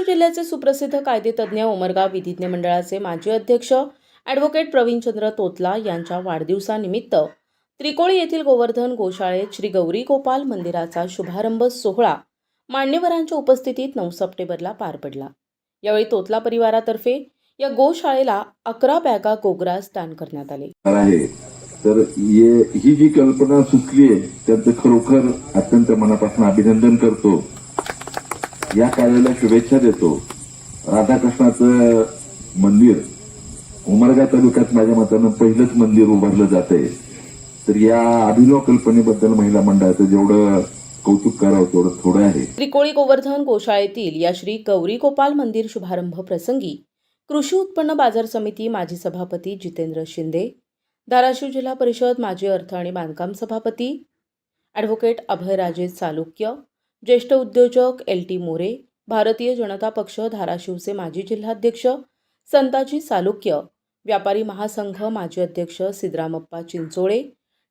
महाराष्ट्र जिल्ह्याचे सुप्रसिद्ध कायदेतज्ञ उमरगाव विधिज्ञ मंडळाचे माजी अध्यक्ष ॲडव्होकेट प्रवीणचंद्र तोतला यांच्या वाढदिवसानिमित्त त्रिकोळी येथील गोवर्धन गोशाळेत श्री गौरी गोपाल मंदिराचा शुभारंभ सोहळा मान्यवरांच्या उपस्थितीत नऊ सप्टेंबरला पार पडला. यावेळी तोतला परिवारातर्फे या गोशाळेला अकरा बॅगा गोग्रास दान करण्यात आले. आहे. तर ये- ही जी कल्पना सुचली आहे त्यांचं खरोखर अत्यंत मनापासून अभिनंदन करतो. या कार्याला शुभेच्छा देतो. राधाकृष्णाचं मंदिर उमरगा तालुक्यात माझ्या मतानं पहिलंच मंदिर उभारलं जात आहे तर या अभिनव कल्पनेबद्दल महिला मंडळाचं जेवढं कौतुक करावं तेवढं थोडं आहे. त्रिकोळी गोवर्धन गोशाळेतील या श्री गौरी गोपाल मंदिर शुभारंभ प्रसंगी कृषी उत्पन्न बाजार समिती माजी सभापती जितेंद्र शिंदे धाराशिव जिल्हा परिषद माजी अर्थ आणि बांधकाम सभापती ॲडव्होकेट अभयराजे चालुक्य ज्येष्ठ उद्योजक एल टी मोरे भारतीय जनता पक्ष धाराशिवचे माजी जिल्हाध्यक्ष संताजी चालुक्य व्यापारी महासंघ माजी अध्यक्ष सिद्धरामप्पा चिंचोळे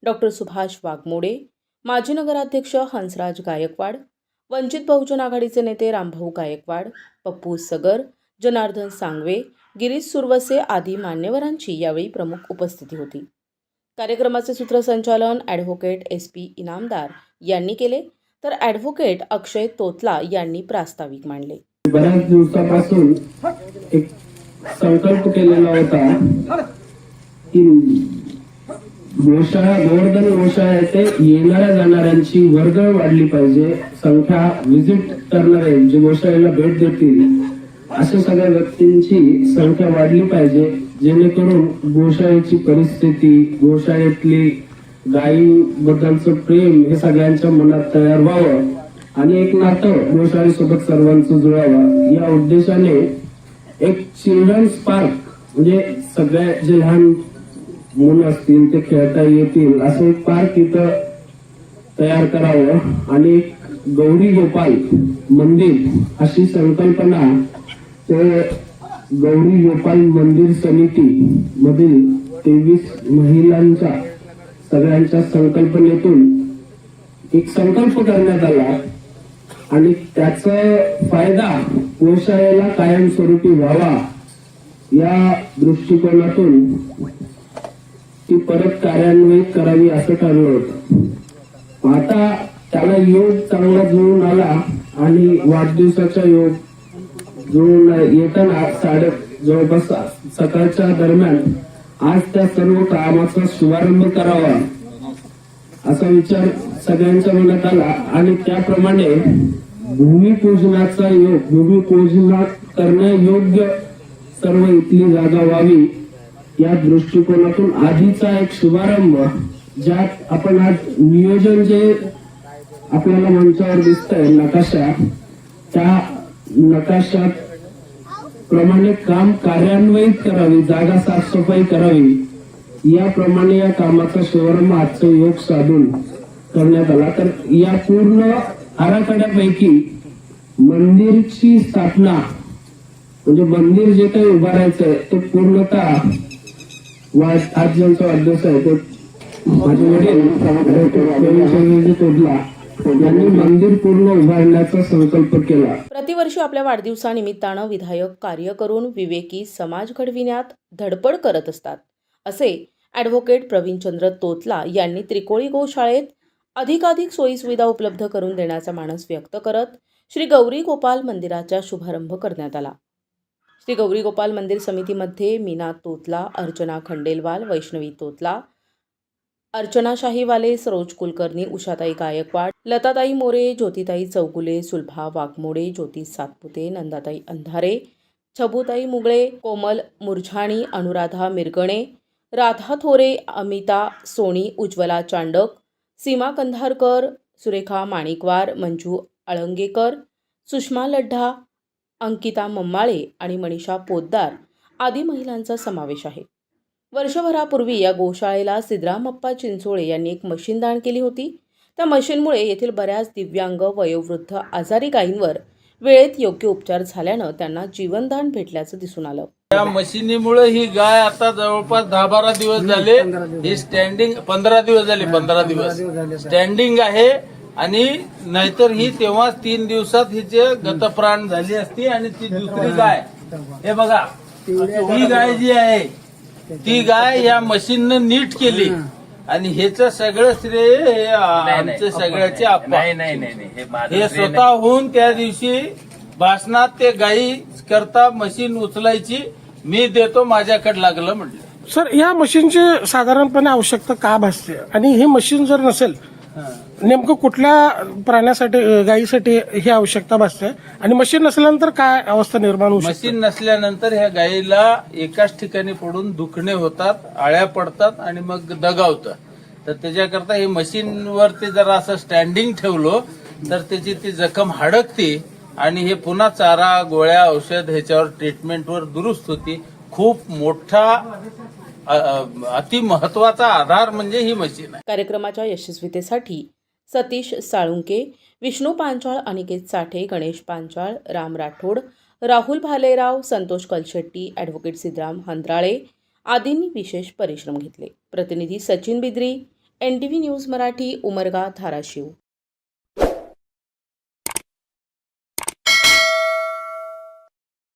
डॉक्टर सुभाष वाघमोडे माजी नगराध्यक्ष हंसराज गायकवाड वंचित बहुजन आघाडीचे नेते रामभाऊ गायकवाड पप्पू सगर जनार्दन सांगवे गिरीश सुरवसे आदी मान्यवरांची यावेळी प्रमुख उपस्थिती होती. कार्यक्रमाचे सूत्रसंचालन ॲडव्होकेट एस पी इनामदार यांनी केले. तर ॲडव्होकेट अक्षय तोतला यांनी प्रास्ताविक मांडले. बऱ्याच दिवसापासून एक संकल्प केलेला होता की गोशाळा गोवर्धन गोशाळा येथे येणाऱ्या जाणाऱ्यांची वर्दळ वाढली पाहिजे संख्या व्हिजिट करणारे जे गोशाळेला भेट देतील अशा सगळ्या व्यक्तींची संख्या वाढली पाहिजे जेणेकरून गोशाळेची परिस्थिती गोशाळेतली गायी बद्दलचं प्रेम हे सगळ्यांच्या मनात तयार व्हावं आणि एक नातं गोशाळीसोबत सर्वांचं जुळावं. या उद्देशाने एक चिल्ड्रन्स पार्क म्हणजे सगळ्या जे लहान मुलं असतील ते खेळता येतील असं एक पार्क इथं तयार करावं. आणि एक गौरी गोपाल मंदिर अशी संकल्पना ते गौरी गोपाल मंदिर समिती मधील तेवीस महिलांचा सगळ्यांच्या संकल्पनेतून एक संकल्प करण्यात आला. आणि त्याचा फायदा व्यवसायाला कायमस्वरूपी व्हावा या दृष्टिकोनातून ती परत कार्यान्वित करावी असं ठरलं होतं. आता त्याला योग चांगला जुळून आला आणि वाढदिवसाचा योग जुळून येताना साडे जवळपास सकाळच्या दरम्यान आज त्या सर्व कामाचा शुभारंभ करावा. असा विचार सगळ्यांच्या मनात आला. आणि त्याप्रमाणे भूमिपूजनाचा योग भूमिपूजना करण्यायोग्य सर्व इथली जागा व्हावी या दृष्टिकोनातून आधीचा एक शुभारंभ ज्यात आपण आज नियोजन जे आपल्याला मंचावर दिसतंय नकाशा त्या नकाशात प्रमाणे काम कार्यान्वयित करावी जागा साफसफाई करावी याप्रमाणे या कामाचा शुभारंभ आजचा योग साधून करण्यात आला. तर या पूर्ण आराखड्यापैकी मंदिरची स्थापना म्हणजे मंदिर जे काही उभारायचंय ते पूर्णतः आज ज्यांचा वाढदिवस आहे ते माझे वडील तोडला. यांनी मंदिर पूर्ण उभारण्याचा संकल्प केला. प्रतिवर्षी आपल्या वाढदिवसानिमित्तानं विधायक कार्य करून विवेकी समाज घडविण्यात धडपड करत असतात असे ॲडव्होकेट प्रवीणचंद्र तोतला यांनी त्रिकोळी गोशाळेत अधिकाधिक सोयीसुविधा उपलब्ध करून देण्याचा मानस व्यक्त करत श्री गौरी गोपाल मंदिराचा शुभारंभ करण्यात आला. श्री गौरी गोपाल मंदिर समितीमध्ये मीना तोतला अर्चना खंडेलवाल वैष्णवी तोतला अर्चना शाहीवाले सरोज कुलकर्णी उषाताई गायकवाड लताताई मोरे ज्योतिताई चौगुले सुलभा वाघमोडे ज्योती सातपुते नंदाताई अंधारे छबुताई मुगळे कोमल मुरझाणी अनुराधा मिरगणे राधा थोरे अमिता सोनी उज्ज्वला चांडक सीमा कंधारकर सुरेखा माणिकवार मंजू अळंगेकर सुषमा लड्ढा अंकिता मम्माळे आणि मनीषा पोद्दार आदी महिलांचा समावेश आहे. वर्षभरापूर्वी या गोशाळेला सिद्धरामप्पा चिंचोळे यांनी एक मशीन दान केली होती. त्या मशीनमुळे येथील बऱ्याच दिव्यांग वयोवृद्ध आजारी गायींवर वेळेत योग्य उपचार झाल्यानं त्यांना जीवनदान भेटल्याचं दिसून आलं. या मशिनीमुळे ही गाय आता जवळपास दहा बारा दिवस झाले. ही स्टँडिंग पंधरा दिवस झाले पंधरा दिवस. स्टँडिंग आहे आणि नाहीतर ही तेव्हा तीन दिवसात हिचे गतप्राण झाली असती आणि ती दुसरी गाय. हे बघा ही गाय जी आहे ती गाय या मशीननं नीट केली. आणि ह्याच सगळं श्रेय हे आमचे सगळ्याचे नाही. नाही नाही नाही. हे. स्वतःहून त्या दिवशी भाषणात ते गाई करता मशीन उचलायची. मी देतो माझ्याकडे लागलं म्हटलं. सर या मशीनची साधारणपणे आवश्यकता का भासते? आणि हे मशीन जर नसेल नेमकं कुठल्या प्राण्यासाठी गायीसाठी ही आवश्यकता भासते? आणि मशीन नसल्यानंतर काय अवस्था निर्माण होऊ शकते? मशीन नसल्यानंतर ह्या गाईला एकाच ठिकाणी पडून दुखणे होतात आळ्या पडतात आणि मग दगावतं. तर त्याच्याकरता हे मशीनवर ते जरा असं स्टँडिंग ठेवलो तर त्याची ती जखम हडकते आणि हे पुन्हा चारा गोळ्या औषध ह्याच्यावर ट्रीटमेंटवर दुरुस्त होती. खूप मोठा अ, अ, अति महत्त्वाचा आधार म्हणजे ही मशीन आहे. कार्यक्रमाच्या यशस्वीतेसाठी सतीश साळुंके विष्णू पांचाळ अनिकेत साठे गणेश पांचाळ राम राठोड राहुल भालेराव संतोष कलशेट्टी ॲडव्होकेट सिद्धराम हंद्राळे आदींनी विशेष परिश्रम घेतले. प्रतिनिधी Sachin Bidri N T V news Marathi Umarga Dharashiv.